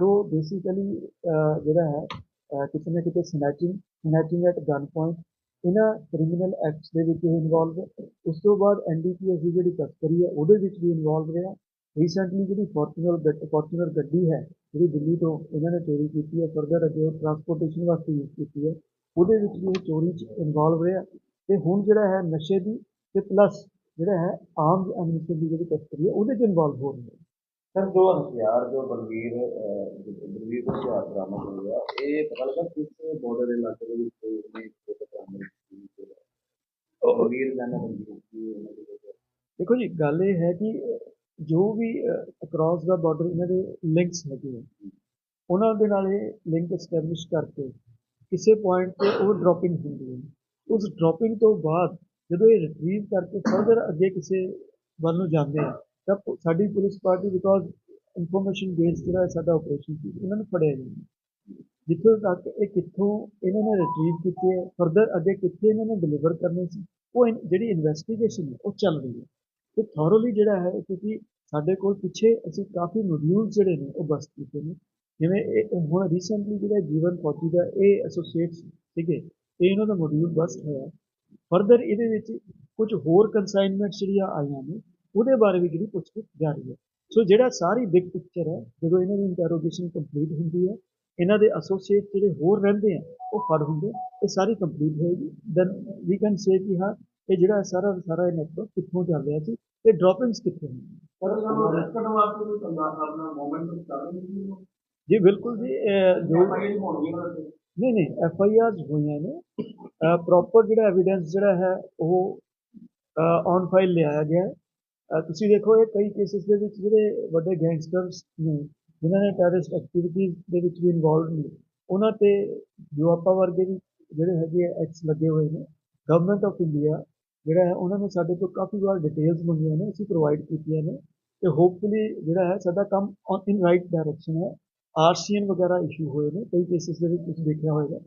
ਸੋ ਬੇਸਿਕਲੀ uh, ਜਿਹੜਾ ਹੈ uh, ਅਹ, ਕਿਤੇ ਨਾ ਕਿਤੇ snatching snatching at gun point ਇਹਨਾਂ ਕ੍ਰਿਮੀਨਲ ਐਕਟਸ ਦੇ ਵਿੱਚ ਇਹ ਇਨਵੋਲਵ ਹੈ। ਉਸ ਤੋਂ ਬਾਅਦ ਐਨਡੀਪੀਐਸ ਦੀ ਜਿਹੜੀ ਤਸਕਰੀ ਹੈ ਉਹਦੇ ਵਿੱਚ ਵੀ ਇਨਵੋਲਵ ਰਿਹਾ। ਰੀਸੈਂਟਲੀ ਜਿਹੜੀ ਫੋਰਚੂਨਰ ਫੋਰਚੂਨਰ ਗੱਡੀ ਹੈ ਜਿਹੜੀ ਦਿੱਲੀ ਤੋਂ ਇਹਨਾਂ ਨੇ ਚੋਰੀ ਕੀਤੀ ਹੈ ਫਰਦਰ ਅੱਗੇ ਉਹ ਟਰਾਂਸਪੋਰਟੇਸ਼ਨ ਵਾਸਤੇ ਯੂਜ਼ ਕੀਤੀ ਹੈ ਉਹਦੇ ਵਿੱਚ ਵੀ ਇਹ ਚੋਰੀ 'ਚ ਇਨਵੋਲਵ ਰਿਹਾ। ਤੇ ਹੁਣ ਜਿਹੜਾ ਹੈ ਨਸ਼ੇ ਦੀ ਤੇ ਪਲੱਸ ਜਿਹੜਾ ਹੈ ਆਮ ਐਮਿਸ਼ਨ ਦੀ ਜਿਹੜੀ ਤਸਕਰੀ ਹੈ ਉਹਦੇ 'ਚ ਇਨਵੋਲਵ ਹੋ ਰਹੀ ਹੈ। ਸਰ ਜੋ ਹਥਿਆਰ ਜੋ ਬਲਵੀਰ ਬਲਵੀਰ ਦਾ ਹਥਿਆਰ ਬਰਾਮਦ ਹੋਇਆ ਇਹ ਪਤਾ ਲੱਗਾ ਕਿਸ ਬਾਰਡਰ ਇਲਾਕੇ ਦੇ ਵਿੱਚ ਉਹਨੇ ਬਲਵੀਰ ਦਾ ਨਾਮ। ਦੇਖੋ ਜੀ ਗੱਲ ਇਹ ਹੈ ਕਿ ਜੋ ਵੀ ਅਕ੍ਰੋਸ ਦਾ ਬਾਰਡਰ ਇਹਨਾਂ ਦੇ ਲਿੰਕਸ ਹੈਗੇ ਉਹਨਾਂ ਦੇ ਨਾਲ ਇਹ ਲਿੰਕ ਐਸਟੈਬਲਿਸ਼ ਕਰਕੇ ਕਿਸੇ ਪੁਆਇੰਟ ਤੇ ਉਹ ਡ੍ਰੌਪਿੰਗ ਹੁੰਦੀ ਹੈ। ਉਸ ਡ੍ਰੌਪਿੰਗ ਤੋਂ ਬਾਅਦ ਜਦੋਂ ਇਹ ਰਿਟਰੀਵ ਕਰਕੇ ਫਰਦਰ ਅੱਗੇ ਕਿਸੇ ਵੱਲ ਨੂੰ ਜਾਂਦੇ ਆ ਤਾਂ ਪ- ਸਾਡੀ police party because information base ਜਿਹੜਾ ਹੈ ਸਾਡਾ ਆਪਰੇਸ਼ਨ ਸੀ, ਇਹਨਾਂ ਨੂੰ ਫੜਿਆ ਜਾਂਦਾ ਜਿੱਥੋਂ ਤੱਕ ਇਹ ਕਿੱਥੋਂ ਇਹਨਾਂ ਨੇ ਰਿਟਰੀਵ ਕੀਤੇ ਹੈ ਫਰਦਰ ਅੱਗੇ ਕਿੱਥੇ ਇਹਨਾਂ ਨੇ ਡਿਲੀਵਰ ਕਰਨੇ ਸੀ, ਉਹ ਇਨ- ਜਿਹੜੀ ਇਨਵੈਸਟੀਗੇਸ਼ਨ ਹੈ, ਉਹ ਚੱਲ ਰਹੀ ਹੈ। ਤੇ ਥੋਰੋਲੀ ਜਿਹੜਾ ਹੈ, ਕਿਉਂਕਿ ਸਾਡੇ ਕੋਲ ਪਿੱਛੇ ਅਸੀਂ ਕਾਫੀ ਮੋਡਿਊਲ ਜਿਹੜੇ ਨੇ, ਉਹ ਬਸ ਕੀਤੇ ਨੇ। ਜਿਵੇਂ ਇਹ ਹੁਣ ਰੀਸੈਂਟਲੀ ਜਿਹੜਾ ਜੀਵਨ ਫੌਜੀ ਦਾ ਇਹ ਐਸੋਸੀਏਟਸ ਸੀਗੇ ਤੇ ਇਹਨਾਂ ਦਾ ਮੋਡਿਊਲ ਬਸਟ ਹੋਇਆ। ਫਰਦਰ ਇਹਦੇ ਵਿੱਚ ਕੁਝ ਹੋਰ ਕਨਸਾਈਨਮੈਂਟਸ ਜਿਹੜੀਆਂ ਆਈਆਂ ਨੇ ਉਹਦੇ ਬਾਰੇ ਵੀ ਜਿਹੜੀ ਪੁੱਛਗਿੱਛ ਜਾਰੀ ਹੈ। ਸੋ ਜਿਹੜਾ ਸਾਰੀ ਬਿਗ ਪਿਕਚਰ ਹੈ ਜਦੋਂ ਇਹਨਾਂ ਦੀ ਇੰਟਰੋਗੇਸ਼ਨ ਕੰਪਲੀਟ ਹੁੰਦੀ ਹੈ ਇਹਨਾਂ ਦੇ ਐਸੋਸੀਏਟ ਜਿਹੜੇ ਹੋਰ ਰਹਿੰਦੇ ਆ ਉਹ ਫੜ ਹੁੰਦੇ ਇਹ ਸਾਰੀ ਕੰਪਲੀਟ ਹੋਏਗੀ। ਦੈਨ ਵੀ ਕੈਨ ਸੇ ਕਿ ਹਾਂ ਇਹ ਜਿਹੜਾ ਸਾਰਾ ਸਾਰਾ ਨੈਟਵਰਕ ਕਿੱਥੋਂ ਚੱਲ ਰਿਹਾ ਸੀ ਤੇ ਡ੍ਰੌਪਿੰਗਸ ਕਿੱਥੇ ਰਹੇ ਨੇ ਜੀ ਬਿਲਕੁਲ ਜੀ ਇਹ ਜੋ ਨਹੀਂ ਨਹੀਂ ਐਫ ਆਈ ਆਰਸ ਹੋਈਆਂ ਨੇ। ਪ੍ਰੋਪਰ ਜਿਹੜਾ ਐਵੀਡੈਂਸ ਜਿਹੜਾ ਹੈ ਉਹ ਔਨ ਫਾਈਲ ਲਿਆਇਆ ਗਿਆ ਹੈ। ਤੁਸੀਂ ਦੇਖੋ, ਇਹ ਕਈ ਕੇਸਿਸ ਦੇ ਵਿੱਚ ਜਿਹੜੇ ਵੱਡੇ ਗੈਂਗਸਟਰਸ ਨੇ, ਜਿਨ੍ਹਾਂ ਨੇ ਟੈਰਰਿਸਟ ਐਕਟੀਵਿਟੀਜ਼ ਦੇ ਵਿੱਚ ਵੀ ਇਨਵੋਲਵ ਨੇ, ਉਹਨਾਂ ਤੇ ਜੋ ਆਪਾਂ ਵਰਗੇ ਵੀ ਜਿਹੜੇ ਹੈਗੇ ਐਕਟਸ ਲੱਗੇ ਹੋਏ ਨੇ ਗਵਰਨਮੈਂਟ ਆਫ ਇੰਡੀਆ ਜਿਹੜਾ ਹੈ, ਉਹਨਾਂ ਨੇ ਸਾਡੇ ਤੋਂ ਕਾਫੀ ਵਾਰ ਡਿਟੇਲਸ ਮੰਗੀਆਂ ਨੇ, ਅਸੀਂ ਪ੍ਰੋਵਾਈਡ ਕੀਤੀਆਂ ਨੇ ਤੇ ਹੋਪਫੁਲੀ ਜਿਹੜਾ ਹੈ, ਸਾਡਾ ਕੰਮ ਇਨ ਰਾਈਟ ਡਾਇਰੈਕਸ਼ਨ ਹੈ। ਆਰਸੀਐਨ ਵਗੈਰਾ ਇਸ਼ੂ ਹੋਏ ਨੇ, ਕਈ ਕੇਸਿਸ ਦੇ ਵਿੱਚ ਤੁਸੀਂ ਦੇਖਿਆ ਹੋਵੇਗਾ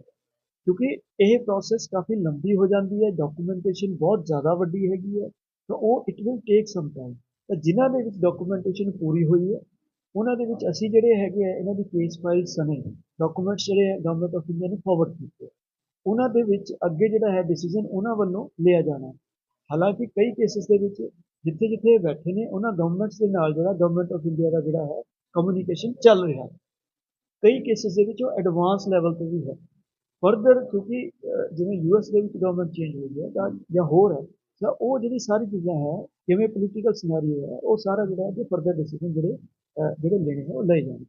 ਕਿਉਂਕਿ ਇਹ ਪ੍ਰੋਸੈਸ ਕਾਫੀ ਲੰਬੀ ਹੋ ਜਾਂਦੀ ਹੈ ਡਾਕੂਮੈਂਟੇਸ਼ਨ ਬਹੁਤ ਜ਼ਿਆਦਾ ਵੱਡੀ ਹੈਗੀ ਹੈ। ਤਾਂ ਉਹ it will take some time ਤਾਂ ਜਿਨ੍ਹਾਂ ਦੇ ਵਿੱਚ ਡਾਕੂਮੈਂਟੇਸ਼ਨ ਪੂਰੀ ਹੋਈ ਹੈ ਉਹਨਾਂ ਦੇ ਵਿੱਚ ਅਸੀਂ ਜਿਹੜੇ ਹੈਗੇ ਆ ਇਹਨਾਂ ਦੀ ਕੇਸ ਫਾਈਲ ਸਣੇ ਡਾਕੂਮੈਂਟਸ ਜਿਹੜੇ ਗਵਰਨਮੈਂਟ ਆਫ ਇੰਡੀਆ ਨੇ ਫਾਰਵਰਡ ਕੀਤੇ ਉਹਨਾਂ ਦੇ ਵਿੱਚ ਅੱਗੇ ਜਿਹੜਾ ਹੈ ਡਿਸੀਜਨ ਉਹਨਾਂ ਵੱਲੋਂ ਲਿਆ ਜਾਣਾ ਹਾਲਾਂਕਿ ਕਈ ਕੇਸਿਸ ਦੇ ਵਿੱਚ ਜਿੱਥੇ ਜਿੱਥੇ ਬੈਠੇ ਨੇ ਉਹਨਾਂ ਗਵਰਨਮੈਂਟਸ ਦੇ ਨਾਲ ਜਿਹੜਾ ਗਵਰਨਮੈਂਟ ਆਫ ਇੰਡੀਆ ਦਾ ਜਿਹੜਾ ਹੈ ਕਮਿਊਨੀਕੇਸ਼ਨ ਚੱਲ ਰਿਹਾ ਹੈ। ਕਈ ਕੇਸਿਸ ਦੇ ਵਿੱਚ ਉਹ ਐਡਵਾਂਸ ਲੈਵਲ ਤੇ ਵੀ ਹੈ। ਫਰਦਰ ਕਿਉਂਕਿ ਅਹ, ਜਿਵੇਂ ਯੂਐਸ ਦੇ ਵਿੱਚ ਗਵਰਨਮੈਂਟ ਚੇਂਜ ਹੋਈ ਹੈ ਤਾਂ ਜਾਂ ਹੋਰ ਹੈ ਤਾਂ ਉਹ ਜਿਹੜੀ ਸਾਰੀ ਚੀਜ਼ਾਂ ਹੈ, ਕਿਵੇਂ ਪੋਲੀਟੀਕਲ ਸਿਨੈਰੀਓ ਹੈ, ਉਹ ਸਾਰਾ ਜਿਹੜਾ ਹੈ ਫਰਦਰ ਡਿਸੀਜਨ ਜਿਹੜੇ ਜਿਹੜੇ ਲੈਣੇ ਹੈ, ਉਹ ਲਏ ਜਾਣ।